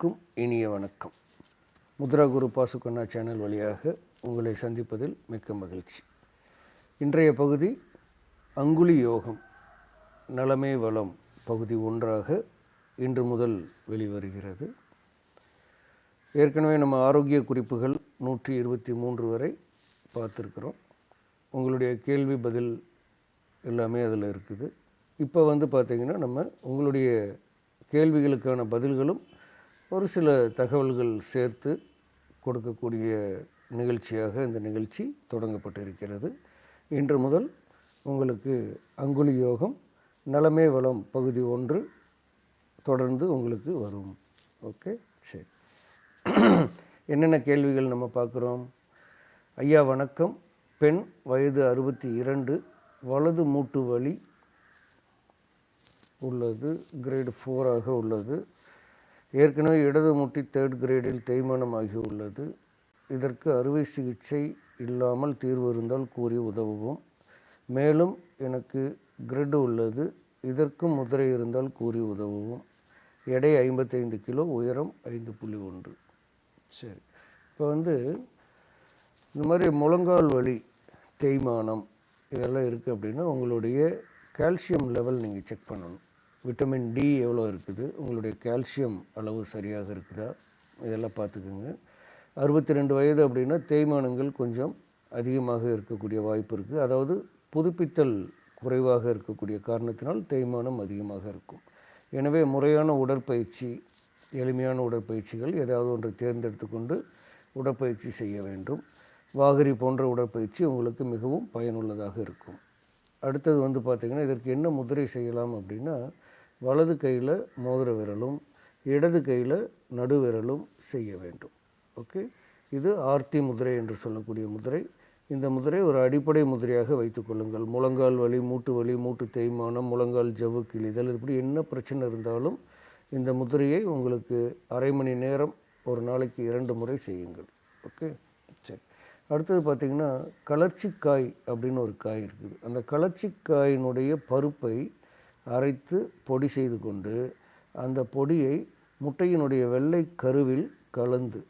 அனைவருக்கும் இனிய வணக்கம். முத்ரா குரு பாசுகண்ணா சேனல் வழியாக உங்களை சந்திப்பதில் மிக்க மகிழ்ச்சி. இன்றைய பகுதி அங்குலி யோகம் நலமே வளம் பகுதி ஒன்றாக இன்று முதல் வெளிவருகிறது. ஏற்கனவே நம்ம ஆரோக்கிய குறிப்புகள் நூற்றி இருபத்தி மூன்று வரை பார்த்துருக்குறோம். உங்களுடைய கேள்வி பதில் எல்லாமே அதில் இருக்குது. இப்போ வந்து பார்த்திங்கன்னா நம்ம உங்களுடைய கேள்விகளுக்கான பதில்களும் ஒரு சில தகவல்கள் சேர்த்து கொடுக்கக்கூடிய நிகழ்ச்சியாக இந்த நிகழ்ச்சி தொடங்கப்பட்டிருக்கிறது. இன்று முதல் உங்களுக்கு அங்குலி யோகம் நலமே வளம் பகுதி ஒன்று தொடர்ந்து உங்களுக்கு வரும். ஓகே சரி. என்னென்ன கேள்விகள் நம்ம பார்க்குறோம்? ஐயா வணக்கம். பெண் வயது அறுபத்தி இரண்டு வலது மூட்டு வலி உள்ளது கிரேடு ஃபோராக உள்ளது. ஏற்கனவே இடது முட்டி தேர்ட் கிரேடில் தேய்மானமாகி உள்ளது இதற்கு அறுவை சிகிச்சை இல்லாமல் தீர்வு இருந்தால் கூறி உதவுவோம். மேலும் எனக்கு கிரெட் உள்ளது. இதற்கும் முதிரை இருந்தால் கூறி உதவுவோம். எடை ஐம்பத்தைந்து கிலோ உயரம் ஐந்து புள்ளி ஒன்று. சரி. இப்போ வந்து இந்த மாதிரி முழங்கால் வலி தேய்மானம் இதெல்லாம் இருக்குது அப்படின்னா உங்களுடைய கால்சியம் லெவல் நீங்கள் செக் பண்ணணும். விட்டமின் டி எவ்வளோ இருக்குது உங்களுடைய கால்சியம் அளவு சரியாக இருக்குதா இதெல்லாம் பார்த்துக்குங்க. அறுபத்தி ரெண்டு வயது அப்படின்னா தேய்மானங்கள் கொஞ்சம் அதிகமாக இருக்கக்கூடிய வாய்ப்பு இருக்குது அதாவது புதுப்பித்தல் குறைவாக இருக்கக்கூடிய காரணத்தினால் தேய்மானம் அதிகமாக இருக்கும். எனவே முறையான உடற்பயிற்சி எளிமையான உடற்பயிற்சிகள் ஏதாவது ஒன்று தேர்ந்தெடுத்து கொண்டு உடற்பயிற்சி செய்ய வேண்டும். வாகரி போன்ற உடற்பயிற்சி உங்களுக்கு மிகவும் பயனுள்ளதாக இருக்கும். அடுத்தது வந்து பார்த்திங்கன்னா இதற்கு என்ன முதிரை செய்யலாம் அப்படின்னா வலது கையில் மோதிர விரலும் இடது கையில் நடு விரலும் செய்ய வேண்டும். ஓகே? இது ஆர்த்தி முதிரை என்று சொல்லக்கூடிய முதிரை. இந்த முதிரை ஒரு அடிப்படை முதிரையாக வைத்துக்கொள்ளுங்கள் முழங்கால் வலி மூட்டு வலி மூட்டு தேய்மானம் முழங்கால் ஜவ்வு கிழிதல் இப்படி என்ன பிரச்சனை இருந்தாலும் இந்த முதிரையை உங்களுக்கு அரை மணி நேரம் ஒரு நாளைக்கு இரண்டு முறை செய்யுங்கள். ஓகே? சரி. அடுத்தது பார்த்திங்கன்னா கலர்ச்சிக்காய் அப்படின்னு ஒரு காய் இருக்குது. அந்த கலர்ச்சிக்காயினுடைய பருப்பை அரைத்து பொடி செய்து கொண்டு அந்த பொடியை முட்டையினுடைய வெள்ளை கருவில் கலந்து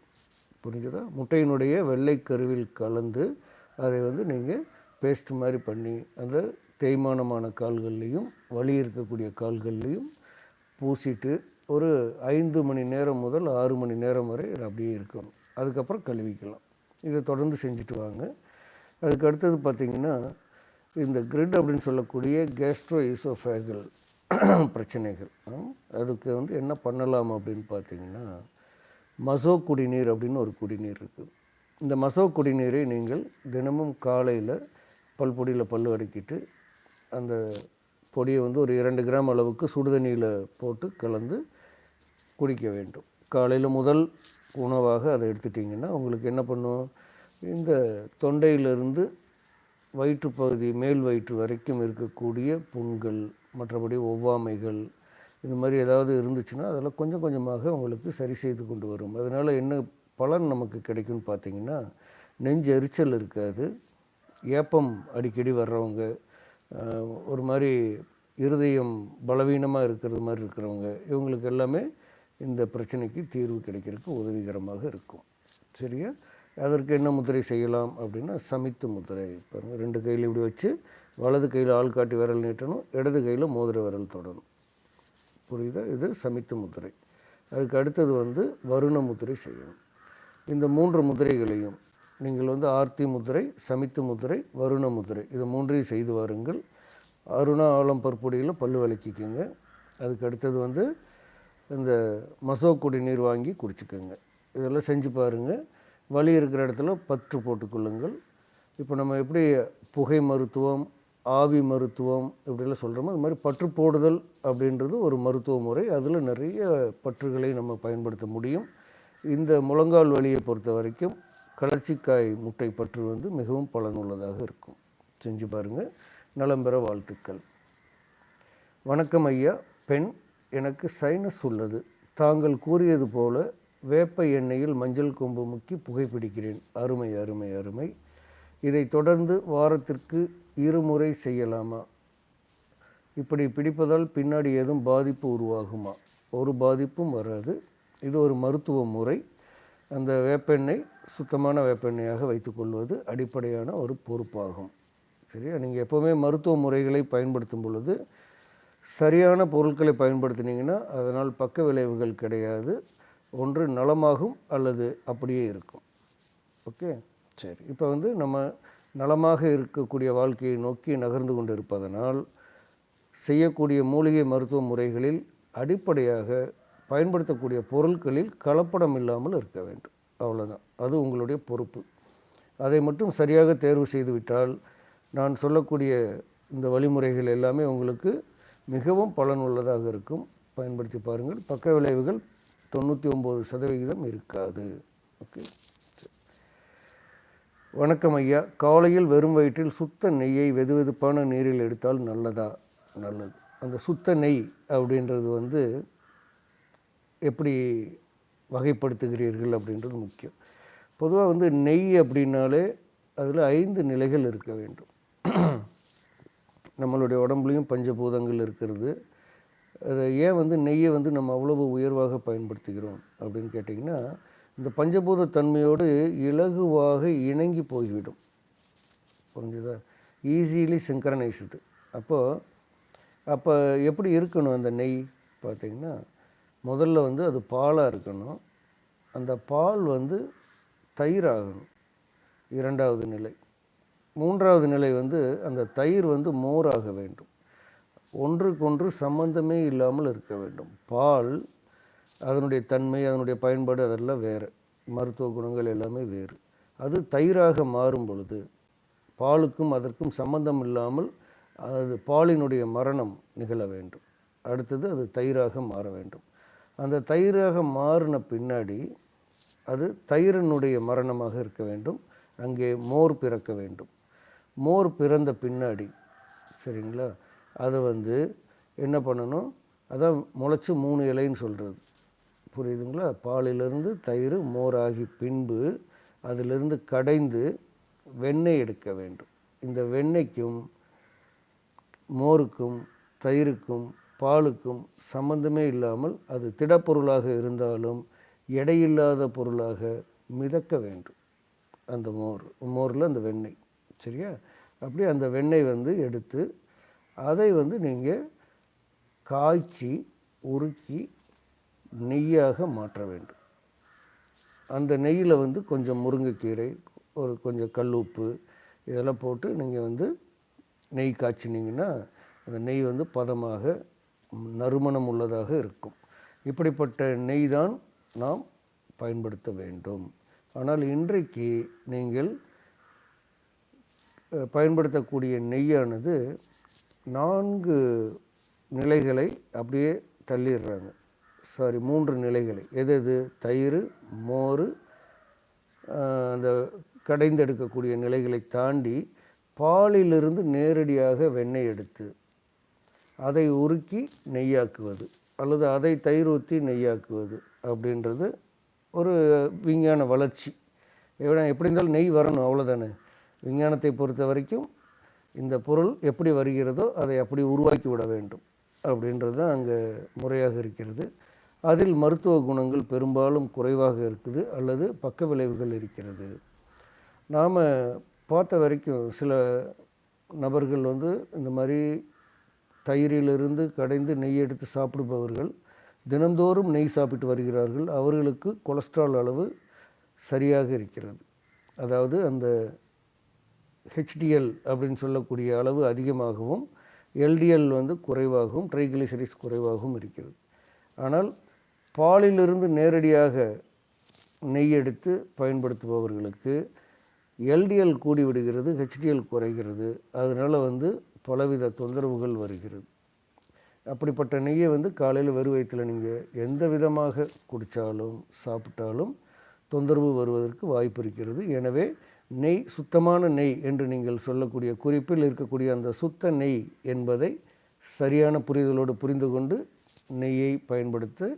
புரிஞ்சதா? முட்டையினுடைய வெள்ளை கருவில் கலந்து அதை வந்து நீங்கள் பேஸ்ட் மாதிரி பண்ணி அந்த தேய்மானமான கால்கள்லேயும் வலி இருக்கக்கூடிய கால்கள்லேயும் பூசிட்டு ஒரு ஐந்து மணி நேரம் முதல் ஆறு மணி நேரம் வரை இது அப்படியே இருக்கணும். அதுக்கப்புறம் கழுவிக்கலாம். இதை தொடர்ந்து செஞ்சுட்டு வாங்க. அதுக்கு அடுத்தது பார்த்திங்கன்னா இந்த கிரிட் அப்படின்னு சொல்லக்கூடிய கேஸ்ட்ரோ ஈசோஃபேகல் பிரச்சனைகள் அதுக்கு வந்து என்ன பண்ணலாம் அப்படின்னு பார்த்தீங்கன்னா மசோ குடிநீர் அப்படின்னு ஒரு குடிநீர் இருக்குது இந்த மசோ குடிநீரை நீங்கள் தினமும் காலையில் பல்பொடியில் பல் அடுக்கிட்டு அந்த பொடியை வந்து ஒரு இரண்டு கிராம் அளவுக்கு சுடுதண்ணியில் போட்டு கலந்து குடிக்க வேண்டும். காலையில் முதல் உணவாக அதை எடுத்துட்டிங்கன்னா உங்களுக்கு என்ன பண்ணும்? இந்த தொண்டையிலிருந்து வயிற்றுப்பகுதி மேல் வயிற்று வரைக்கும் இருக்கக்கூடிய புண்கள் மற்றபடி ஒவ்வாமைகள் இது மாதிரி ஏதாவது இருந்துச்சுன்னா அதெல்லாம் கொஞ்சம் கொஞ்சமாக உங்களுக்கு சரி செய்து கொண்டு வரும். அதனால் என்ன பலன் நமக்கு கிடைக்கும்னு பார்த்தீங்கன்னா நெஞ்சு எரிச்சல் இருக்காது. ஏப்பம் அடிக்கடி வர்றவங்க ஒரு மாதிரி இருதயம் பலவீனமாக இருக்கிறது மாதிரி இருக்கிறவங்க இவங்களுக்கு எல்லாமே இந்த பிரச்சனைக்கு தீர்வு கிடைக்கிறதுக்கு உதவிகரமாக இருக்கும். சரியா? அதற்கு என்ன முத்திரை செய்யலாம் அப்படின்னா சமித்து முத்திரை பாருங்கள் ரெண்டு கையில் இப்படி வச்சு வலது கையில் ஆள் காட்டி விரல் நீட்டணும் இடது கையில் மோதிர விரல் தொடணும். புரியுதா? இது சமித்து முத்திரை. அதுக்கு அடுத்தது வந்து வருண முத்திரை செய்யணும். இந்த மூன்று முத்திரைகளையும் நீங்கள் வந்து ஆர்த்தி முத்திரை சமித்து முத்திரை வருண முத்திரை இது மூன்றையும் செய்து வாருங்கள். அருணா ஆலம் பற்பொடியில் பல்லு விளக்கிக்கோங்க. அதுக்கு அடுத்தது வந்து இந்த மசோ குடிநீர் வாங்கி குடிச்சிக்கோங்க. இதெல்லாம் செஞ்சு பாருங்கள் வலி இருக்கிற இடத்துல பற்று போட்டுக்கொள்ளுங்கள். இப்போ நம்ம எப்படி புகை மருத்துவம் ஆவி மருத்துவம் இப்படிலாம் சொல்கிறோமோ அது மாதிரி பற்று போடுதல் அப்படின்றது ஒரு மருத்துவ முறை. அதில் நிறைய பற்றுகளை நம்ம பயன்படுத்த முடியும். இந்த முழங்கால் வலியை பொறுத்த வரைக்கும் கலர்ச்சிக்காய் முட்டை பற்று வந்து மிகவும் பலனுள்ளதாக இருக்கும். செஞ்சு பாருங்கள் நலம் பெற வாழ்த்துக்கள். வணக்கம் ஐயா. பெண் எனக்கு சைனஸ் உள்ளது. தாங்கள் கூறியது போல வேப்ப எண்ணெயில் மஞ்சள் கொம்பு முக்கி புகைப்பிடிக்கிறேன். அருமை அருமை அருமை. இதை தொடர்ந்து வாரத்திற்கு இருமுறை செய்யலாமா? இப்படி பிடிப்பதால் பின்னாடி ஏதும் பாதிப்பு உருவாகுமா? ஒரு பாதிப்பும் வராது. இது ஒரு மருத்துவ முறை. அந்த வேப்பெண்ணெய் சுத்தமான வேப்பெண்ணெயாக வைத்துக்கொள்வது அடிப்படையான ஒரு பொறுப்பாகும். சரியா? நீங்கள் எப்போவுமே மருத்துவ முறைகளை பயன்படுத்தும் பொழுது சரியான பொருட்களை பயன்படுத்தினீங்கன்னா அதனால் பக்க விளைவுகள் கிடையாது. ஒன்று நலமாகும் அல்லது அப்படியே இருக்கும். ஓகே? சரி. இப்போ வந்து நம்ம நலமாக இருக்கக்கூடிய வாழ்க்கையை நோக்கி நகர்ந்து கொண்டு இருப்பதனால் செய்யக்கூடிய மூலிகை மருத்துவ முறைகளில் அடிப்படையாக பயன்படுத்தக்கூடிய பொருட்களில் கலப்படம் இல்லாமல் இருக்க வேண்டும். அவ்வளோதான் அது உங்களுடைய பொறுப்பு. அதை மட்டும் சரியாக தேர்வு செய்துவிட்டால் நான் சொல்லக்கூடிய இந்த வழிமுறைகள் எல்லாமே உங்களுக்கு மிகவும் பலனுள்ளதாக இருக்கும். பயன்படுத்தி பாருங்கள். பக்க விளைவுகள் தொண்ணூற்றி ஒம்பது சதவிகிதம் இருக்காது. ஓகே. வணக்கம் ஐயா. காலையில் வெறும் வயிற்றில் சுத்த நெய்யை வெதுவெதுப்பான நீரில் எடுத்தால் நல்லதா? நல்லது. அந்த சுத்த நெய் அப்படின்றது வந்து எப்படி வகைப்படுத்துகிறீர்கள் அப்படின்றது முக்கியம். பொதுவாக வந்து நெய் அப்படின்னாலே அதில் ஐந்து நிலைகள் இருக்க வேண்டும். நம்மளுடைய உடம்புலையும் பஞ்சபூதங்கள் இருக்கிறது. அதை ஏன் வந்து நெய்யை வந்து நம்ம அவ்வளவு உயர்வாக பயன்படுத்துகிறோம் அப்படின்னு கேட்டிங்கன்னா இந்த பஞ்சபூத தன்மையோடு இலகுவாக இணங்கி போய்விடும். புரிஞ்சுதா? ஈஸிலி சிங்க்ரனைஸ்டு அப்போது அப்போ எப்படி இருக்கணும் அந்த நெய்? பார்த்திங்கன்னா முதல்ல வந்து அது பாலாக இருக்கணும். அந்த பால் வந்து தயிராகணும். இரண்டாவது நிலை. மூன்றாவது நிலை வந்து அந்த தயிர் வந்து மோராக வேண்டும். ஒன்றுக்கொன்று சம்பந்தமே இல்லாமல் இருக்க வேண்டும். பால் அதனுடைய தன்மை அதனுடைய பயன்பாடு அதெல்லாம் வேறு. மருத்துவ குணங்கள் எல்லாமே வேறு. அது தயிராக மாறும் பொழுது பாலுக்கும் அதற்கும் சம்பந்தம் இல்லாமல் அது பாலினுடைய மரணம் நிகழ வேண்டும். அடுத்தது அது தயிராக மாற வேண்டும். அந்த தயிராக மாறின பின்னாடி அது தயிரினுடைய மரணமாக இருக்க வேண்டும். அங்கே மோர் பிறக்க வேண்டும். மோர் பிறந்த பின்னாடி சரிங்களா? அதை வந்து என்ன பண்ணணும்? அதான் முளைச்சி மூணு இலைன்னு சொல்கிறது புரியுதுங்களா? பாலிலிருந்து தயிர் மோராகி பின்பு அதிலிருந்து கடைந்து வெண்ணெய் எடுக்க வேண்டும். இந்த வெண்ணெய்க்கும் மோருக்கும் தயிருக்கும் பாலுக்கும் சம்பந்தமே இல்லாமல் அது திடப்பொருளாக இருந்தாலும் எடையில்லாத பொருளாக மிதக்க வேண்டும். அந்த மோர் மோரில் அந்த வெண்ணெய். சரியா? அப்படியே அந்த வெண்ணெய் வந்து எடுத்து அதை வந்து நீங்கள் காய்ச்சி உருக்கி நெய்யாக மாற்ற வேண்டும். அந்த நெய்யில் வந்து கொஞ்சம் முருங்கைக்கீரை ஒரு கொஞ்சம் கல் உப்பு இதெல்லாம் போட்டு நீங்கள் வந்து நெய் காய்ச்சினீங்கன்னா அந்த நெய் வந்து பதமாக நறுமணம் உள்ளதாக இருக்கும். இப்படிப்பட்ட நெய் தான் நாம் பயன்படுத்த வேண்டும். ஆனால் இன்றைக்கு நீங்கள் பயன்படுத்தக்கூடிய நெய்யானது நான்கு நிலைகளை அப்படியே தள்ளிடுறாங்க. சாரி மூன்று நிலைகளை. எது எது? தயிர் மோர் அந்த கடைந்தெடுக்கக்கூடிய நிலைகளை தாண்டி பாலிலிருந்து நேரடியாக வெண்ணெய் எடுத்து அதை உருக்கி நெய்யாக்குவது அல்லது அதை தயிர் ஊற்றி நெய்யாக்குவது அப்படின்றது ஒரு விஞ்ஞான வளர்ச்சி. எப்படி இருந்தாலும் நெய் வரணும் அவ்வளோதானே விஞ்ஞானத்தை பொறுத்த வரைக்கும் இந்த பொருள் எப்படி வருகிறதோ அதை அப்படி உருவாக்கி விட வேண்டும் அப்படின்றது தான் அங்கே முறையாக இருக்கிறது. அதில் மருத்துவ குணங்கள் பெரும்பாலும் குறைவாக இருக்குது அல்லது பக்க விளைவுகள் இருக்கிறது. நாம் பார்த்த வரைக்கும் சில நபர்கள் வந்து இந்த மாதிரி தயிரிலிருந்து கடைந்து நெய் எடுத்து சாப்பிடுபவர்கள் தினந்தோறும் நெய் சாப்பிட்டு வருகிறார்கள். அவர்களுக்கு கொலஸ்ட்ரால் அளவு சரியாக இருக்கிறது. அதாவது அந்த ஹெச்டிஎல் அப்படின்னு சொல்லக்கூடிய அளவு அதிகமாகவும் எல்டிஎல் வந்து குறைவாகவும் ட்ரைகிளிசரிஸ் குறைவாகவும் இருக்கிறது. ஆனால் பாலிலிருந்து நேரடியாக நெய் எடுத்து பயன்படுத்துபவர்களுக்கு எல்டிஎல் கூடி விடுகிறது ஹெச்டிஎல் குறைகிறது. அதனால் வந்து பலவித தொந்தரவுகள் வருகிறது. அப்படிப்பட்ட நெய்யை வந்து காலையில் வெறு வயிற்றில் நீங்கள் எந்த விதமாக குடித்தாலும் சாப்பிட்டாலும் தொந்தரவு வருவதற்கு வாய்ப்பு இருக்கிறது. எனவே நெய் சுத்தமான நெய் என்று நீங்கள் சொல்லக்கூடிய குறிப்பில் இருக்கக்கூடிய அந்த சுத்த நெய் என்பதை சரியான புரிதலோடு புரிந்து கொண்டு நெய்யை பயன்படுத்த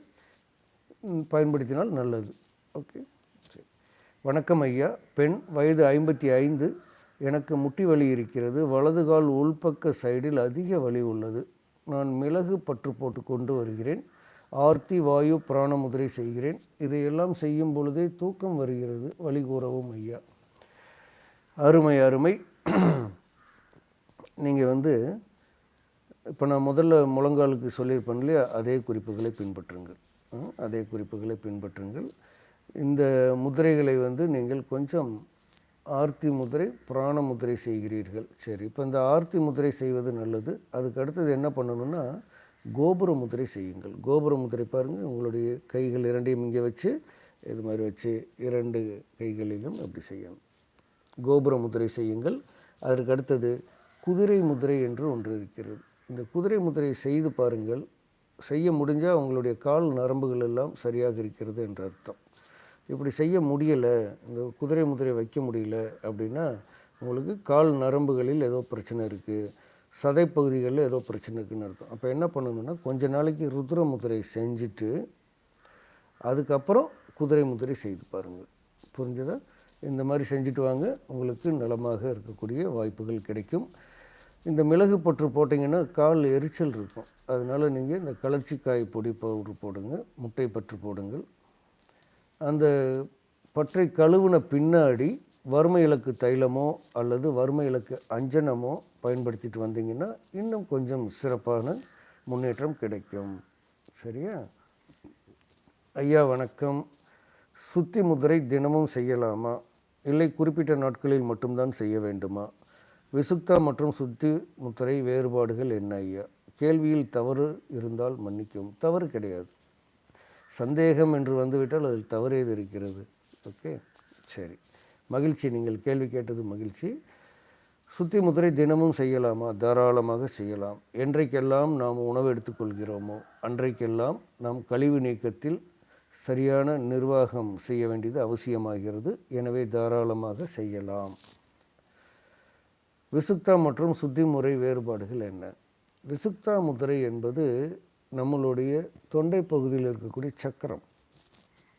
பயன்படுத்தினால் நல்லது. ஓகே. சரி. வணக்கம் ஐயா. பெண் வயது ஐம்பத்தி ஐந்து. எனக்கு முட்டி வலி இருக்கிறது. வலது கால் உள்பக்க சைடில் அதிக வலி உள்ளது. நான் மிளகு பற்று போட்டு கொண்டு வருகிறேன். ஆர்த்தி வாயு பிராணமுதிரை செய்கிறேன். இதையெல்லாம் செய்யும் பொழுதே தூக்கம் வருகிறது. வழி கூறவும் ஐயா. அருமை அருமை. நீங்கள் வந்து இப்போ நான் முதல்ல முழங்காலுக்கு சொல்லியிருப்பேன் இல்லையா? அதே குறிப்புகளை பின்பற்றுங்கள். அதே குறிப்புகளை பின்பற்றுங்கள். இந்த முதிரைகளை வந்து நீங்கள் கொஞ்சம் ஆர்த்தி முதிரை பிராண முதிரை செய்கிறீர்கள். சரி இப்போ இந்த ஆர்த்தி முதிரை செய்வது நல்லது. அதுக்கு அடுத்தது என்ன பண்ணணும்னா கோபுர முதிரை செய்யுங்கள். கோபுர முதிரை பாருங்கள் உங்களுடைய கைகள் இரண்டையும் இங்கே வச்சு இது மாதிரி வச்சு இரண்டு கைகளிலும் அப்படி செய்யணும். கோபுர முதிரை செய்யுங்கள். அதற்கு அடுத்தது குதிரை முதிரை என்று ஒன்று இருக்கிறது. இந்த குதிரை முதிரை செய்து பாருங்கள். செய்ய முடிஞ்சால் உங்களுடைய கால் நரம்புகள் எல்லாம் சரியாக இருக்கிறது என்ற அர்த்தம். இப்படி செய்ய முடியலை இந்த குதிரை முதிரை வைக்க முடியல அப்படின்னா உங்களுக்கு கால் நரம்புகளில் ஏதோ பிரச்சனை இருக்குது சதைப்பகுதிகளில் ஏதோ பிரச்சனை இருக்குதுன்னு அர்த்தம். அப்போ என்ன பண்ணணும்னா கொஞ்ச நாளைக்கு ருத்ர முதிரை செஞ்சுட்டு அதுக்கப்புறம் குதிரை முதிரை செய்து பாருங்கள். புரிஞ்சதா? இந்த மாதிரி செஞ்சுட்டு வாங்க. உங்களுக்கு நலமாக இருக்கக்கூடிய வாய்ப்புகள் கிடைக்கும். இந்த மிளகு பற்று போட்டிங்கன்னா கால் எரிச்சல் இருக்கும். அதனால் நீங்கள் இந்த கலர்ச்சிக்காய் பொடி பவுடர் போடுங்க முட்டை பற்று போடுங்கள். அந்த பற்றை கழுவுன பின்னாடி வறுமை இலக்கு தைலமோ அல்லது வறுமை இலக்கு அஞ்சனமோ பயன்படுத்திட்டு வந்தீங்கன்னா இன்னும் கொஞ்சம் சிறப்பான முன்னேற்றம் கிடைக்கும். சரியா? ஐயா வணக்கம். சுத்தி முதிரை தினமும் செய்யலாமா? இல்லை குறிப்பிட்ட நாட்களில் மட்டும்தான் செய்ய வேண்டுமா? விசுக்தா மற்றும் சுத்தி முத்திரை வேறுபாடுகள் என்ன ஐயா? கேள்வியில் தவறு இருந்தால் மன்னிக்கவும். தவறு கிடையாது. சந்தேகம் என்று வந்துவிட்டால் அதில் தவறு எது இருக்கிறது? ஓகே சரி. மகிழ்ச்சி நீங்கள் கேள்வி கேட்டது மகிழ்ச்சி. சுத்தி முத்திரை தினமும் செய்யலாமா? தாராளமாக செய்யலாம். என்றைக்கெல்லாம் நாம் உணவு எடுத்துக்கொள்கிறோமோ அன்றைக்கெல்லாம் நாம் கழிவு நீக்கத்தில் சரியான நிர்வாகம் செய்ய வேண்டியது அவசியமாகிறது. எனவே தாராளமாக செய்யலாம். விசுக்தா மற்றும் சுத்தி முறை வேறுபாடுகள் என்ன? விசுக்தா முதிரை என்பது நம்மளுடைய தொண்டை பகுதியில் இருக்கக்கூடிய சக்கரம்.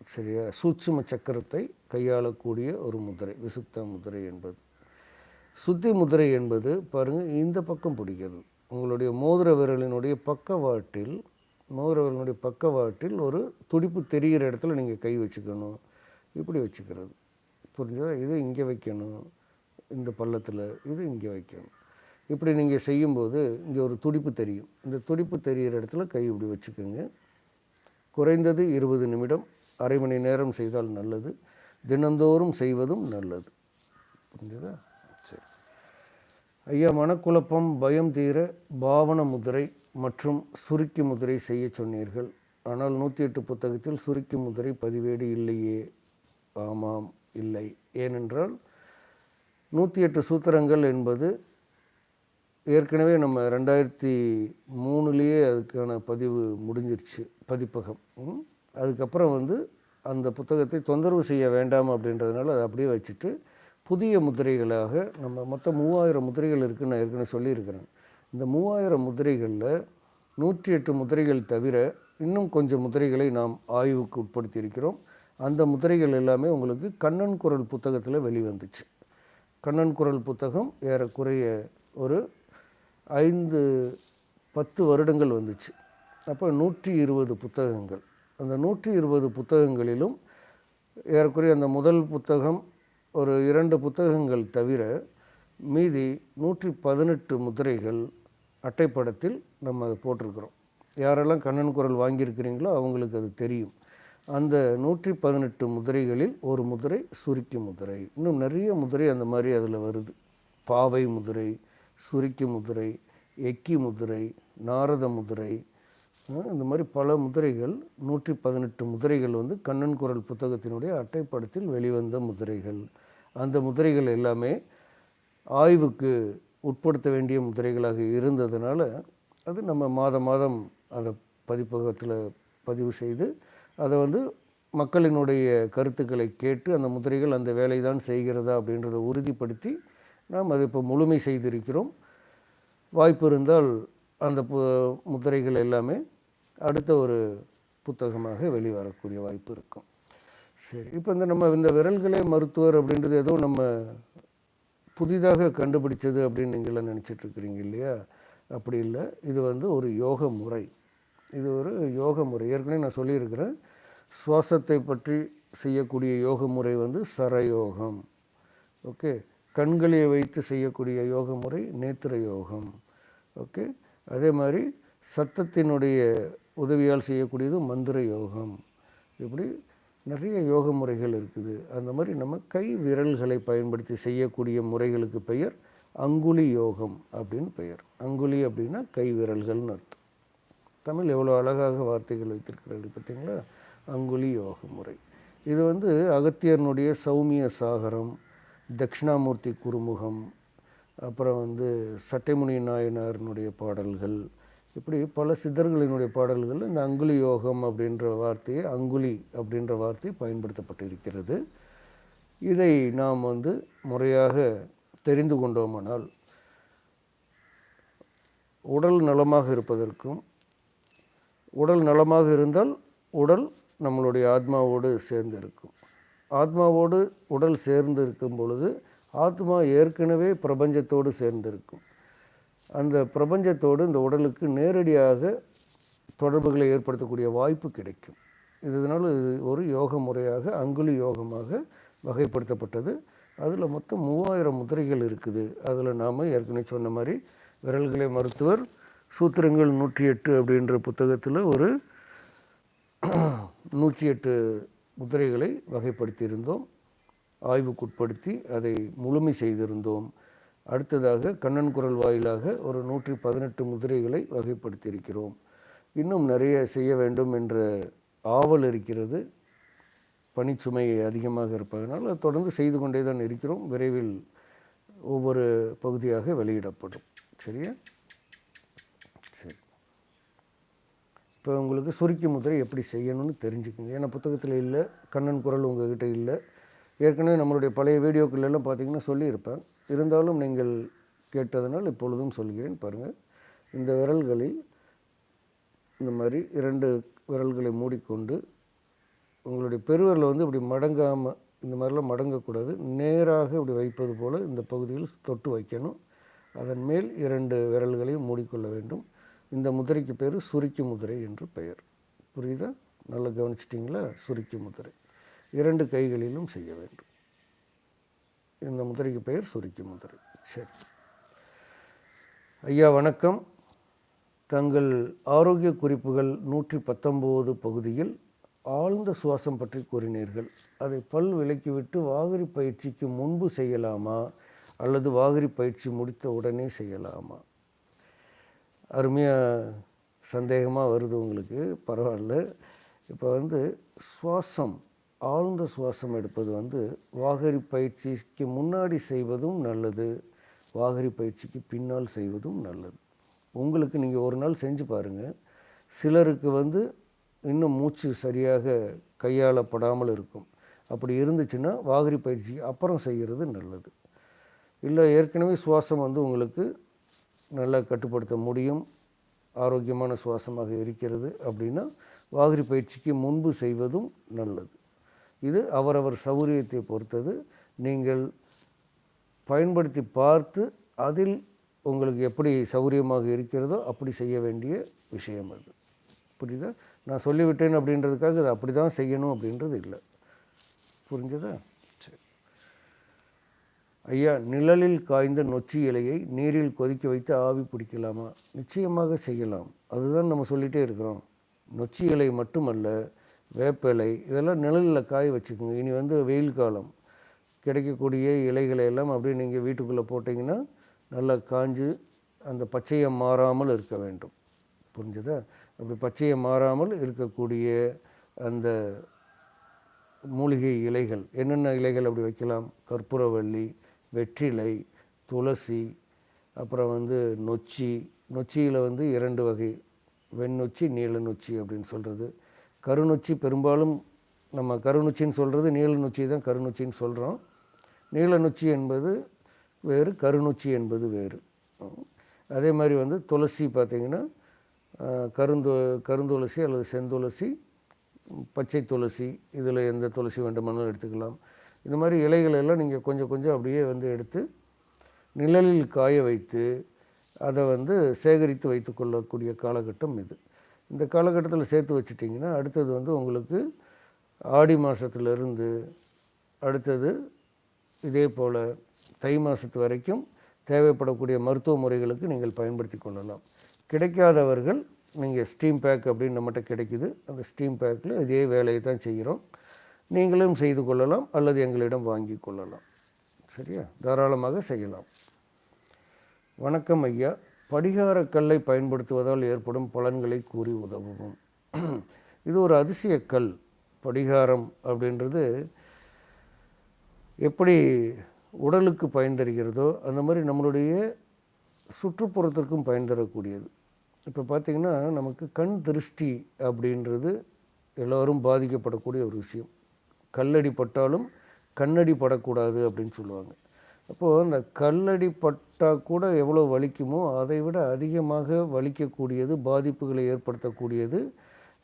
சரியா? சூட்சும சக்கரத்தை கையாளக்கூடிய ஒரு முதிரை விசுக்தா முதிரை என்பது. சுத்தி முதிரை என்பது பாருங்கள் இந்த பக்கம் பிடிக்கிறது உங்களுடைய மோதிர விரலினுடைய பக்கவாட்டில் மோதிர பக்கவாட்டில் ஒரு துடிப்பு தெரிகிற இடத்துல நீங்கள் கை வச்சுக்கணும். இப்படி வச்சுக்கிறது. புரிஞ்சதா? இது இங்கே வைக்கணும். இந்த பள்ளத்தில் இது இங்கே வைக்கணும். இப்படி நீங்கள் செய்யும்போது இங்கே ஒரு துடிப்பு தெரியும். இந்த துடிப்பு தெரிகிற இடத்துல கை இப்படி வச்சுக்கோங்க. குறைந்தது இருபது நிமிடம் அரை மணி நேரம் செய்தால் நல்லது. தினந்தோறும் செய்வதும் நல்லது. புரிஞ்சதா? ஐயா மனக்குழப்பம் பயம் தீர பாவன முதிரை மற்றும் சுருக்கி முதிரை செய்ய சொன்னீர்கள். ஆனால் நூற்றி எட்டு புத்தகத்தில் சுருக்கி முதிரை பதிவேடு இல்லையே? ஆமாம் இல்லை. ஏனென்றால் நூற்றி எட்டு சூத்திரங்கள் என்பது ஏற்கனவே நம்ம ரெண்டாயிரத்தி மூணுலேயே அதுக்கான பதிவு முடிஞ்சிருச்சு பதிப்பகம். அதுக்கப்புறம் வந்து அந்த புத்தகத்தை தொந்தரவு செய்ய வேண்டாம் அப்படின்றதுனால அதை அப்படியே வச்சுட்டு புதிய முதிரைகளாக நம்ம மொத்தம் மூவாயிரம் முதிரைகள் இருக்குன்னு நான் ஏற்கனவே சொல்லியிருக்கிறேன். இந்த மூவாயிரம் முதிரைகளில் நூற்றி எட்டு முதிரைகள் தவிர இன்னும் கொஞ்சம் முதிரைகளை நாம் ஆய்வுக்கு உட்படுத்தியிருக்கிறோம். அந்த முதிரைகள் எல்லாமே உங்களுக்கு கண்ணன் குரல் புத்தகத்தில் வெளிவந்துச்சு. கண்ணன் குரல் புத்தகம் ஏறக்குறைய ஒரு ஐந்து பத்து வருடங்கள் வந்துச்சு. அப்போ நூற்றி இருபது புத்தகங்கள். அந்த நூற்றி இருபது புத்தகங்களிலும் ஏறக்குறைய அந்த முதல் புத்தகம் ஒரு இரண்டு புத்தகங்கள் தவிர மீதி நூற்றி பதினெட்டு முதிரைகள் அட்டைப்படத்தில் நம்ம அதை போட்டிருக்கிறோம். யாரெல்லாம் கண்ணன் குரல் வாங்கியிருக்கிறீங்களோ அவங்களுக்கு அது தெரியும். அந்த நூற்றி பதினெட்டு முதிரைகளில் ஒரு முதிரை சுருக்கி முதிரை இன்னும் நிறைய முதிரை அந்த மாதிரி அதில் வருது. பாவை முதிரை சுருக்கி முதிரை எக்கி முதிரை நாரத முதிரை இந்த மாதிரி பல முதிரைகள் நூற்றி பதினெட்டு முதிரைகள் வந்து கண்ணன் குரல் புத்தகத்தினுடைய அட்டைப்படத்தில் வெளிவந்த முதிரைகள் அந்த முதிரைகள் எல்லாமே ஆய்வுக்கு உட்படுத்த வேண்டிய முதிரைகளாக இருந்ததுனால அது நம்ம மாதம் மாதம் அதை பதிப்பகத்தில் பதிவு செய்து அதை வந்து மக்களினுடைய கருத்துக்களை கேட்டு அந்த முதிரைகள் அந்த வேலை தான் செய்கிறதா அப்படின்றத உறுதிப்படுத்தி நாம் அதை இப்போ முழுமை செய்திருக்கிறோம். வாய்ப்பு இருந்தால் அந்த பு முத்திரைகள் எல்லாமே அடுத்த ஒரு புத்தகமாக வெளிவரக்கூடிய வாய்ப்பு இருக்கும். சரி. இப்போ இந்த நம்ம இந்த விரல்களே மருத்துவர் அப்படின்றது ஏதோ நம்ம புதிதாக கண்டுபிடிச்சது அப்படின்னு நீங்களாம் நினச்சிட்டு இருக்கிறீங்க இல்லையா? அப்படி இல்லை. இது வந்து ஒரு யோக முறை. இது ஒரு யோக முறை. ஏற்கனவே நான் சொல்லியிருக்கிறேன். சுவாசத்தை பற்றி செய்யக்கூடிய யோக முறை வந்து சரயோகம். ஓகே? கண்களை வைத்து செய்யக்கூடிய யோக முறை நேத்திர யோகம் ஓகே? அதே மாதிரி சத்தத்தினுடைய உதவியால் செய்யக்கூடியது மந்திர யோகம் இப்படி நிறைய யோக முறைகள் இருக்குது. அந்த மாதிரி நம்ம கை விரல்களை பயன்படுத்தி செய்யக்கூடிய முறைகளுக்கு பெயர் அங்குலி யோகம் அப்படின்னு பெயர். அங்குலி அப்படின்னா கை விரல்கள்னு அர்த்தம். தமிழ் எவ்வளோ அழகாக வார்த்தைகள் வைத்திருக்கிறார்கள் பார்த்தீங்களா? அங்குலி யோக முறை. இது வந்து அகத்தியர்னுடைய சௌமிய சாகரம் தட்சிணாமூர்த்தி குருமுகம் அப்புறம் வந்து சட்டைமுனி நாயனாரினுடைய பாடல்கள் இப்படி பல சித்தர்களினுடைய பாடல்கள் இந்த அங்குலி யோகம் அப்படின்ற வார்த்தையை அங்குலி அப்படின்ற வார்த்தை பயன்படுத்தப்பட்டு இருக்கிறது இதை நாம் வந்து முறையாக தெரிந்து கொண்டோமானால் உடல் நலமாக இருப்பதற்கும் உடல் நலமாக இருந்தால் உடல் நம்மளுடைய ஆத்மாவோடு சேர்ந்து இருக்கும். ஆத்மாவோடு உடல் சேர்ந்து இருக்கும் பொழுது ஆத்மா ஏற்கனவே பிரபஞ்சத்தோடு சேர்ந்து இருக்கும். அந்த பிரபஞ்சத்தோடு இந்த உடலுக்கு நேரடியாக தொடர்புகளை ஏற்படுத்தக்கூடிய வாய்ப்பு கிடைக்கும். இதனால் இது ஒரு யோக முறையாக அங்குலி யோகமாக வகைப்படுத்தப்பட்டது. அதில் மொத்தம் மூவாயிரம் முதிரைகள் இருக்குது. அதில் நாம் ஏற்கனவே சொன்ன மாதிரி விரல்களை மருத்துவர் சூத்திரங்கள் நூற்றி எட்டு அப்படின்ற புத்தகத்தில் ஒரு நூற்றி எட்டு முதிரைகளை வகைப்படுத்தியிருந்தோம். ஆய்வுக்குட்படுத்தி அதை முழுமை செய்திருந்தோம். அடுத்ததாக கண்ணன் குரல் வாயிலாக ஒரு நூற்றி பதினெட்டு முதிரைகளை வகைப்படுத்தியிருக்கிறோம். இன்னும் நிறைய செய்ய வேண்டும் என்ற ஆவல் இருக்கிறது. பணிச்சுமை அதிகமாக இருப்பதனால் அது தொடர்ந்து செய்து கொண்டே தான் இருக்கிறோம். விரைவில் ஒவ்வொரு பகுதியாக வெளியிடப்படும். சரியா? சரி. இப்போ உங்களுக்கு சுருக்கி முதிரை எப்படி செய்யணும்னு தெரிஞ்சுக்கோங்க. ஏன்னா புத்தகத்தில் இல்லை கண்ணன் குரல் உங்ககிட்ட இல்லை. ஏற்கனவே நம்மளுடைய பழைய வீடியோக்கள் எல்லாம் பார்த்தீங்கன்னா சொல்லியிருப்பேன். இருந்தாலும் நீங்கள் கேட்டதனால் இப்பொழுதும் சொல்கிறேன் பாருங்கள். இந்த விரல்களில் இந்த மாதிரி இரண்டு விரல்களை மூடிக்கொண்டு உங்களுடைய பெருவிரலை வந்து இப்படி மடங்காமல் இந்த மாதிரிலாம் மடங்கக்கூடாது. நேராக இப்படி வைப்பது போல் இந்த பகுதியில் தொட்டு வைக்கணும். அதன் மேல் இரண்டு விரல்களையும் மூடிக்கொள்ள வேண்டும். இந்த முதிரைக்கு பேர் சுருக்கி முதிரை என்று பெயர். புரியுதா? நல்லா கவனிச்சிட்டிங்களா? சுருக்கி முதிரை. இரண்டு கைகளிலும் செய்ய வேண்டும். இந்த முதிரைக்கு பெயர் சுருக்கி முதிரை. சரி. ஐயா வணக்கம். தங்கள் ஆரோக்கிய குறிப்புகள் நூற்றி பத்தொம்போது பகுதியில் ஆழ்ந்த சுவாசம் பற்றி கூறினீர்கள். அதை பல் விலக்கிவிட்டு வாகரி பயிற்சிக்கு முன்பு செய்யலாமா? அல்லது வாகரி பயிற்சி முடித்த உடனே செய்யலாமா? அருமையாக சந்தேகமாக வருது உங்களுக்கு. பரவாயில்ல. இப்போ வந்து சுவாசம் ஆழ்ந்த சுவாசம் எடுப்பது வந்து வாகரி பயிற்சிக்கு முன்னாடி செய்வதும் நல்லது. வாகரி பயிற்சிக்கு பின்னால் செய்வதும் நல்லது. உங்களுக்கு நீங்கள் ஒரு நாள் செஞ்சு பாருங்கள் சிலருக்கு வந்து இன்னும் மூச்சு சரியாக கையாளப்படாமல் இருக்கும். அப்படி இருந்துச்சுன்னா வாகரி பயிற்சி அப்புறம் செய்கிறது நல்லது. இல்லை ஏற்கனவே சுவாசம் வந்து உங்களுக்கு நல்லா கட்டுப்படுத்த முடியும். ஆரோக்கியமான சுவாசமாக இருக்கிறது அப்படின்னா வாகரி பயிற்சிக்கு முன்பு செய்வதும் நல்லது. இது அவரவர் சௌகரியத்தை பொறுத்தது. நீங்கள் பயன்படுத்தி பார்த்து அதில் உங்களுக்கு எப்படி சௌகரியமாக இருக்கிறதோ அப்படி செய்ய வேண்டிய விஷயம் அது. புரியுதா? நான் சொல்லிவிட்டேன் அப்படின்றதுக்காக இது அப்படி தான் செய்யணும் அப்படின்றது இல்லை. புரிஞ்சதா? சரி. ஐயா நிழலில் காய்ந்த நொச்சி இலையை நீரில் கொதிக்க வைத்து ஆவி பிடிக்கலாமா? நிச்சயமாக செய்யலாம். அதுதான் நம்ம சொல்லிகிட்டே இருக்கிறோம். நொச்சி இலை மட்டுமல்ல வேப்பிலை இதெல்லாம் நிழலில் காய வச்சுக்கோங்க. இனி வந்து வெயில் காலம். கிடைக்கக்கூடிய இலைகளை எல்லாம் அப்படியே நீங்கள் வீட்டுக்குள்ளே போட்டிங்கன்னா நல்லா காஞ்சு அந்த பச்சையை மாறாமல் இருக்க வேண்டும். புரிஞ்சுதா? அப்படி பச்சையை மாறாமல் இருக்கக்கூடிய அந்த மூலிகை இலைகள். என்னென்ன இலைகள் அப்படி வைக்கலாம்? கற்பூரவள்ளி வெற்றிலை துளசி அப்புறம் வந்து நொச்சி. நொச்சியில் வந்து இரண்டு வகை. வெண்ணொச்சி நீல நொச்சி அப்படின்னு சொல்கிறது கருநொச்சி பெரும்பாலும் நம்ம கருநொச்சின்னு சொல்கிறது நீலநொச்சி தான் கருநொச்சின்னு சொல்கிறோம் நீலநொச்சி என்பது வேறு கருநொச்சி என்பது வேறு. அதே மாதிரி வந்து துளசி பார்த்திங்கன்னா கருந்து கருந்துளசி அல்லது செந்துளசி பச்சை துளசி இதில் எந்த துளசி வேண்டுமானாலும் எடுத்துக்கலாம். இந்த மாதிரி இலைகள் எல்லாம் நீங்கள் கொஞ்சம் கொஞ்சம் அப்படியே வந்து எடுத்து நிழலில் காய வைத்து அதை வந்து சேகரித்து வைத்து கொள்ளக்கூடிய காலகட்டம் இது. இந்த காலகட்டத்தில் சேர்த்து வச்சிட்டிங்கன்னா அடுத்தது வந்து உங்களுக்கு ஆடி மாதத்துலேருந்து அடுத்தது இதே போல் தை மாதத்து வரைக்கும் தேவைப்படக்கூடிய மருத்துவ முறைகளுக்கு நீங்கள் பயன்படுத்தி கொள்ளலாம். கிடைக்காதவர்கள் நீங்கள் ஸ்டீம் பேக் அப்படின்னு நம்மகிட்ட கிடைக்குது. அந்த ஸ்டீம் பேக்கில் இதே வேலையை தான் செய்கிறோம். நீங்களும் செய்து கொள்ளலாம் அல்லது எங்களிடம் வாங்கி கொள்ளலாம். சரியா? தாராளமாக செய்யலாம். வணக்கம் ஐயா. படிகாரக்கல்லை பயன்படுத்துவதால் ஏற்படும் பலன்களை கூறி உதவும் இது ஒரு அதிசயக்கல் கல் படிகாரம் அப்படின்றது எப்படி உடலுக்கு பயன் தருகிறதோ அந்த மாதிரி நம்மளுடைய சுற்றுப்புறத்திற்கும் பயன் தரக்கூடியது. இப்போ பார்த்திங்கன்னா நமக்கு கண் திருஷ்டி அப்படின்றது எல்லோரும் பாதிக்கப்படக்கூடிய ஒரு விஷயம். கல்லடி பட்டாலும் கண்ணடி படக்கூடாது அப்படின்னு சொல்லுவாங்க. அப்போது அந்த கல்லடி பட்டால் கூட எவ்வளோ வலிக்குமோ அதை விட அதிகமாக வலிக்கக்கூடியது பாதிப்புகளை ஏற்படுத்தக்கூடியது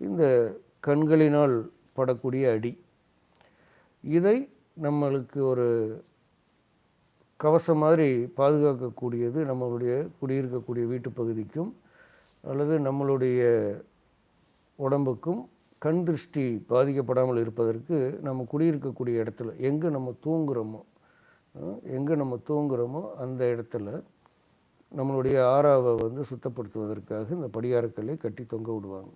இந்த கண்களினால் படக்கூடிய அடி. இதை நம்மளுக்கு ஒரு கவசம் மாதிரி பாதுகாக்கக்கூடியது நம்மளுடைய குடியிருக்கக்கூடிய வீட்டு பகுதிக்கும் அல்லது நம்மளுடைய உடம்புக்கும் கண் திருஷ்டி பாதிக்கப்படாமல் இருப்பதற்கு நம்ம குடியிருக்கக்கூடிய இடத்துல எங்கே நம்ம தூங்குகிறோமோ எங்கே நம்ம தூங்குகிறோமோ அந்த இடத்துல நம்மளுடைய ஆறாவை வந்து சுத்தப்படுத்துவதற்காக இந்த படியாரக்கல்லை கட்டி தொங்க விடுவாங்க.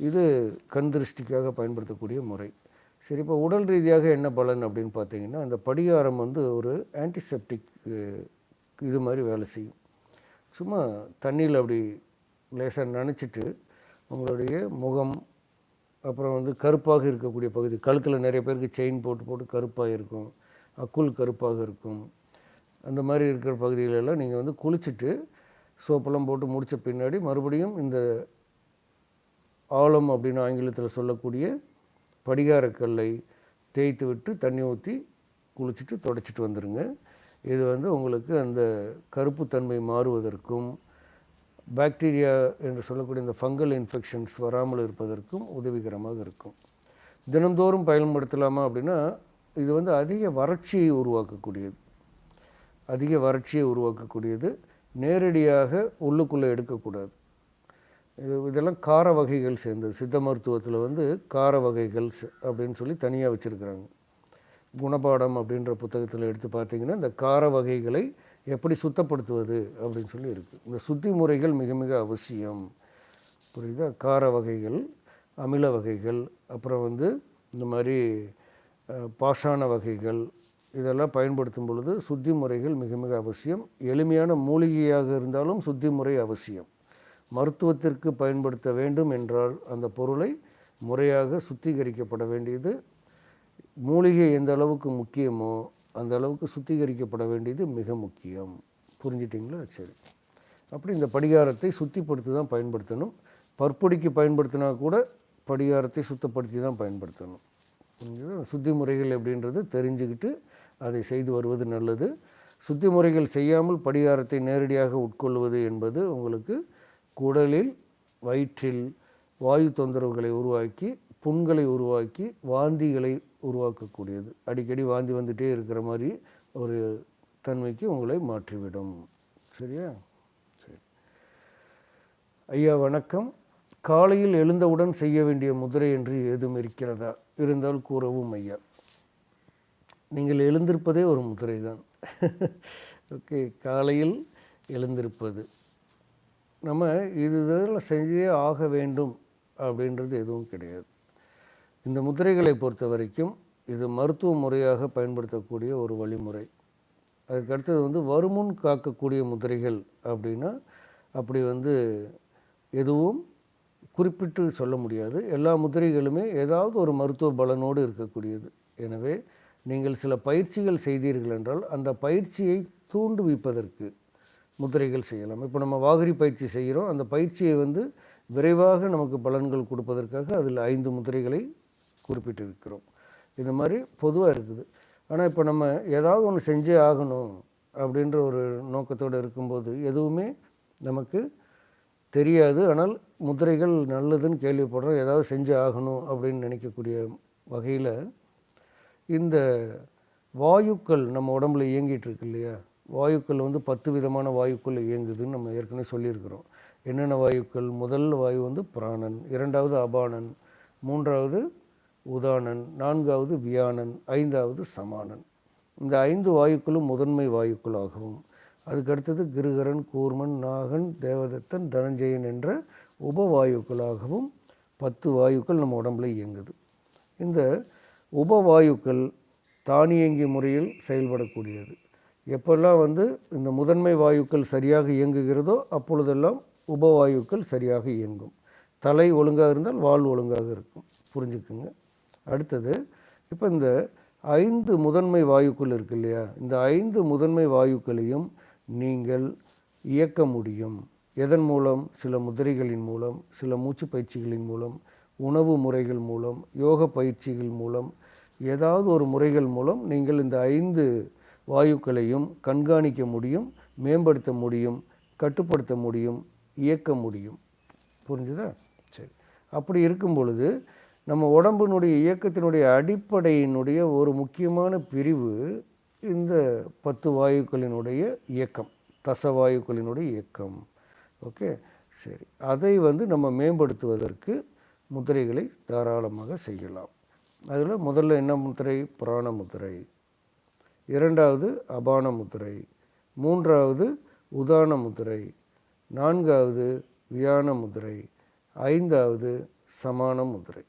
இது கண் திருஷ்டிக்காக பயன்படுத்தக்கூடிய முறை. சரி இப்போ உடல் ரீதியாக என்ன பலன் அப்படின்னு பார்த்தீங்கன்னா அந்த படியாரம் வந்து ஒரு ஆன்டிசெப்டிக் இது மாதிரி வேலை செய்யும். சும்மா தண்ணியில் அப்படி லேசாக நினச்சிட்டு உங்களுடைய முகம் அப்புறம் வந்து கருப்பாக இருக்கக்கூடிய பகுதி கழுத்தில் நிறைய பேருக்கு செயின் போட்டு போட்டு கருப்பாக இருக்கும் அக்குள் கருப்பாக இருக்கும். அந்த மாதிரி இருக்கிற பகுதிகளெல்லாம் நீங்கள் வந்து குளிச்சுட்டு சோப்பெல்லாம் போட்டு முடித்த பின்னாடி மறுபடியும் இந்த ஆழம் அப்படின்னு ஆங்கிலத்தில் சொல்லக்கூடிய படிகாரக்கல்லை தேய்த்து விட்டு தண்ணி ஊற்றி குளிச்சுட்டு தொடச்சிட்டு வந்துடுங்க இது வந்து உங்களுக்கு அந்த கருப்புத்தன்மை மாறுவதற்கும் பாக்டீரியா என்று சொல்லக்கூடிய இந்த ஃபங்கல் இன்ஃபெக்ஷன்ஸ் வராமல் இருப்பதற்கும் உதவிகரமாக இருக்கும். தினந்தோறும் பயன்படுத்தலாமா அப்படின்னா இது வந்து அதிக வறட்சியை உருவாக்கக்கூடியது. அதிக வறட்சியை உருவாக்கக்கூடியது. நேரடியாக உள்ளுக்குள்ளே எடுக்கக்கூடாது. இது இதெல்லாம் கார வகைகள் சேர்ந்தது. சித்த மருத்துவத்தில் வந்து கார வகைகள் அப்படின்னு சொல்லி தனியாக வச்சுருக்குறாங்க. குணபாடம் அப்படின்ற புத்தகத்தில் எடுத்து பார்த்திங்கன்னா இந்த கார வகைகளை எப்படி சுத்தப்படுத்துவது அப்படின்னு சொல்லி இருக்குது இந்த சுத்தி முறைகள் மிக மிக அவசியம். புரியுதா? கார வகைகள் அமில வகைகள் அப்புறம் வந்து இந்த மாதிரி பாஷான வகைகள் இதெல்லாம் பயன்படுத்தும் பொழுது சுத்தி முறைகள் மிக மிக அவசியம். எளிமையான மூலிகையாக இருந்தாலும் சுத்தி முறை அவசியம். மருத்துவத்திற்கு பயன்படுத்த வேண்டும் என்றால் அந்த பொருளை முறையாக சுத்திகரிக்கப்பட வேண்டியது. மூலிகை எந்த அளவுக்கு முக்கியமோ அந்த அளவுக்கு சுத்திகரிக்கப்பட வேண்டியது மிக முக்கியம். புரிஞ்சிட்டிங்களா? சரி. அப்படி இந்த படிகாரத்தை சுத்திப்படுத்தி தான் பயன்படுத்தணும். பற்பொடிக்கு பயன்படுத்தினா கூட படிகாரத்தை சுத்தப்படுத்தி தான் பயன்படுத்தணும். சுத்தி முறைகள் எப்படின்றது தெரிஞ்சுக்கிட்டு அதை செய்து வருவது நல்லது. சுத்தி முறைகள் செய்யாமல் படிகாரத்தை நேரடியாக உட்கொள்வது என்பது உங்களுக்கு குடலில் வயிற்றில் வாயு தொந்தரவுகளை உருவாக்கி புண்களை உருவாக்கி வாந்திகளை உருவாக்கக்கூடியது. அடிக்கடி வாந்தி வந்துகிட்டே இருக்கிற மாதிரி ஒரு தன்மைக்கு உங்களை மாற்றிவிடும். சரியா? சரி. ஐயா வணக்கம். காலையில் எழுந்தவுடன் செய்ய வேண்டிய முதிரை என்று ஏதும் இருக்கிறதா? இருந்தால் கூறவும் ஐயா. நீங்கள் எழுந்திருப்பதே ஒரு முதிரை தான் ஓகே காலையில் எழுந்திருப்பது. நம்ம இது செஞ்சே ஆக வேண்டும் அப்படின்றது எதுவும் கிடையாது. இந்த முதிரைகளை பொறுத்த வரைக்கும் இது மருத்துவ முறையாக பயன்படுத்தக்கூடிய ஒரு வழிமுறை. அதுக்கு அடுத்தது வந்து வருமுன் காக்கக்கூடிய முதிரைகள் அப்படின்னா அப்படி வந்து எதுவும் குறிப்பிட்டு சொல்ல முடியாது. எல்லா முதிரைகளுமே ஏதாவது ஒரு மருத்துவ பலனோடு இருக்கக்கூடியது. எனவே நீங்கள் சில பயிற்சிகள் செய்தீர்கள் என்றால் அந்த பயிற்சியை தூண்டுவிப்பதற்கு முதிரைகள் செய்யலாம். இப்போ நம்ம வாகரி பயிற்சி செய்கிறோம். அந்த பயிற்சியை வந்து விரைவாக நமக்கு பலன்கள் கொடுப்பதற்காக அதில் ஐந்து முதிரைகளை குறிப்பிட்டிருக்கிறோம் இந்த மாதிரி பொதுவாக இருக்குது. ஆனால் இப்போ நம்ம ஏதாவது ஒன்று செஞ்சே ஆகணும் அப்படின்ற ஒரு நோக்கத்தோடு இருக்கும்போது எதுவுமே நமக்கு தெரியாது. ஆனால் முதிரைகள் நல்லதுன்னு கேள்விப்படுறோம். ஏதாவது செஞ்சு ஆகணும் அப்படின்னு நினைக்கக்கூடிய வகையில் இந்த வாயுக்கள் நம்ம உடம்புல இயங்கிட்டு இருக்கு இல்லையா? வாயுக்கள் வந்து பத்து விதமான வாயுக்கள் இயங்குதுன்னு நம்ம ஏற்கனவே சொல்லியிருக்கிறோம். என்னென்ன வாயுக்கள்? முதல் வாயு வந்து பிராணன் இரண்டாவது அபானன் மூன்றாவது உதானன் நான்காவது வியானன் ஐந்தாவது சமானன். இந்த ஐந்து வாயுக்களும் முதன்மை வாயுக்களாகவும் அதுக்கடுத்தது கிருகரன் கூர்மன் நாகன் தேவதத்தன் தனஞ்சயன் என்ற உபவாயுக்களாகவும் பத்து வாயுக்கள் நம்ம உடம்புல இயங்குது. இந்த உபவாயுக்கள் தானியங்கி முறையில் செயல்படக்கூடியது. எப்பெல்லாம் வந்து இந்த முதன்மை வாயுக்கள் சரியாக இயங்குகிறதோ அப்பொழுதெல்லாம் உபவாயுக்கள் சரியாக இயங்கும். தலை ஒழுங்காக இருந்தால் வால் ஒழுங்காக இருக்கும். புரிஞ்சுக்குங்க. அடுத்தது இப்போ இந்த ஐந்து முதன்மை வாயுக்கள் இருக்கு இல்லையா? இந்த ஐந்து முதன்மை வாயுக்களையும் நீங்கள் இயக்க முடியும். எதன் மூலம்? சில முதிரைகளின் மூலம் சில மூச்சு பயிற்சிகளின் மூலம் உணவு முறைகள் மூலம் யோக பயிற்சிகள் மூலம் ஏதாவது ஒரு முறைகள் மூலம் நீங்கள் இந்த ஐந்து வாயுக்களையும் கண்காணிக்க முடியும் மேம்படுத்த முடியும் கட்டுப்படுத்த முடியும் இயக்க முடியும். புரிஞ்சுதா? சரி. அப்படி இருக்கும் பொழுது நம்ம உடம்பினுடைய இயக்கத்தினுடைய அடிப்படையினுடைய ஒரு முக்கியமான பிரிவு இந்த பத்து வாயுக்களினுடைய இயக்கம் தசவாயுக்களினுடைய இயக்கம். ஓகே? சரி. அதை வந்து நம்ம மேம்படுத்துவதற்கு முதிரைகளை தாராளமாக செய்யலாம். அதில் முதல்ல என்ன முத்திரை? புராண முத்திரை. இரண்டாவது அபான முத்திரை. மூன்றாவது உதான முத்திரை. நான்காவது வியான முதிரை ஐந்தாவது சமான முதிரை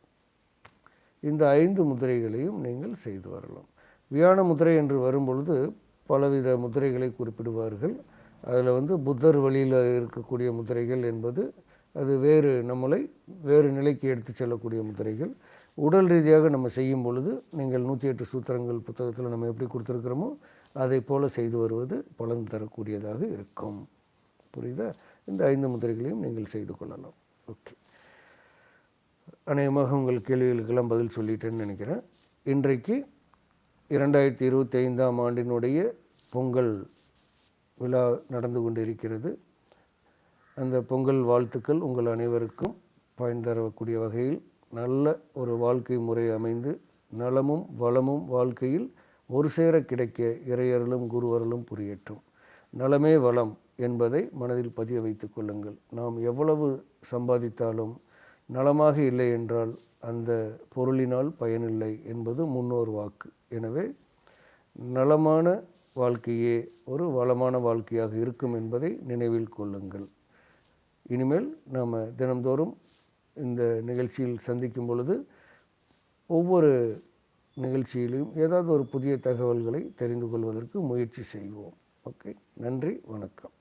இந்த ஐந்து முதிரைகளையும் நீங்கள் செய்து வரலாம். வியான முதிரை என்று வரும்பொழுது பலவித முதிரைகளை குறிப்பிடுவார்கள். அதில் வந்து புத்தர் வழியில் இருக்கக்கூடிய முதிரைகள் என்பது அது வேறு நம்மளை வேறு நிலைக்கு எடுத்து செல்லக்கூடிய முதிரைகள். உடல் ரீதியாக நம்ம செய்யும் பொழுது நீங்கள் நூற்றி எட்டு சூத்திரங்கள் புத்தகத்தில் நம்ம எப்படி கொடுத்துருக்குறோமோ அதை போல் செய்து வருவது பலன் தரக்கூடியதாக இருக்கும். புரியுதா? இந்த ஐந்து முதிரைகளையும் நீங்கள் செய்து கொள்ளலாம். ஓகே. அநேகமாக உங்கள் கேள்விகளுக்கெல்லாம் பதில் சொல்லிட்டேன்னு நினைக்கிறேன். இன்றைக்கு இரண்டாயிரத்தி இருபத்தி ஐந்தாம் ஆண்டினுடைய பொங்கல் விழா நடந்து கொண்டிருக்கிறது. அந்த பொங்கல் வாழ்த்துக்கள் உங்கள் அனைவருக்கும் பயன் தரக்கூடிய வகையில் நல்ல ஒரு வாழ்க்கை முறை அமைந்து நலமும் வளமும் வாழ்க்கையில் ஒரு சேர கிடைக்க இறையர்களும் குருவர்களும் புரியட்டும். நலமே வளம் என்பதை மனதில் பதிய வைத்து கொள்ளுங்கள். நாம் எவ்வளவு சம்பாதித்தாலும் நலமாக இல்லை என்றால் அந்த பொருளினால் பயனில்லை என்பது முன்னோர் வாக்கு. எனவே நலமான வாழ்க்கையே ஒரு வளமான வாழ்க்கையாக இருக்கும் என்பதை நினைவில் கொள்ளுங்கள். இனிமேல் நாம் தினந்தோறும் இந்த நிகழ்ச்சியில் சந்திக்கும் பொழுது ஒவ்வொரு நிகழ்ச்சியிலும் ஏதாவது ஒரு புதிய தகவல்களை தெரிந்து கொள்வதற்கு முயற்சி செய்வோம். ஓகே நன்றி வணக்கம்.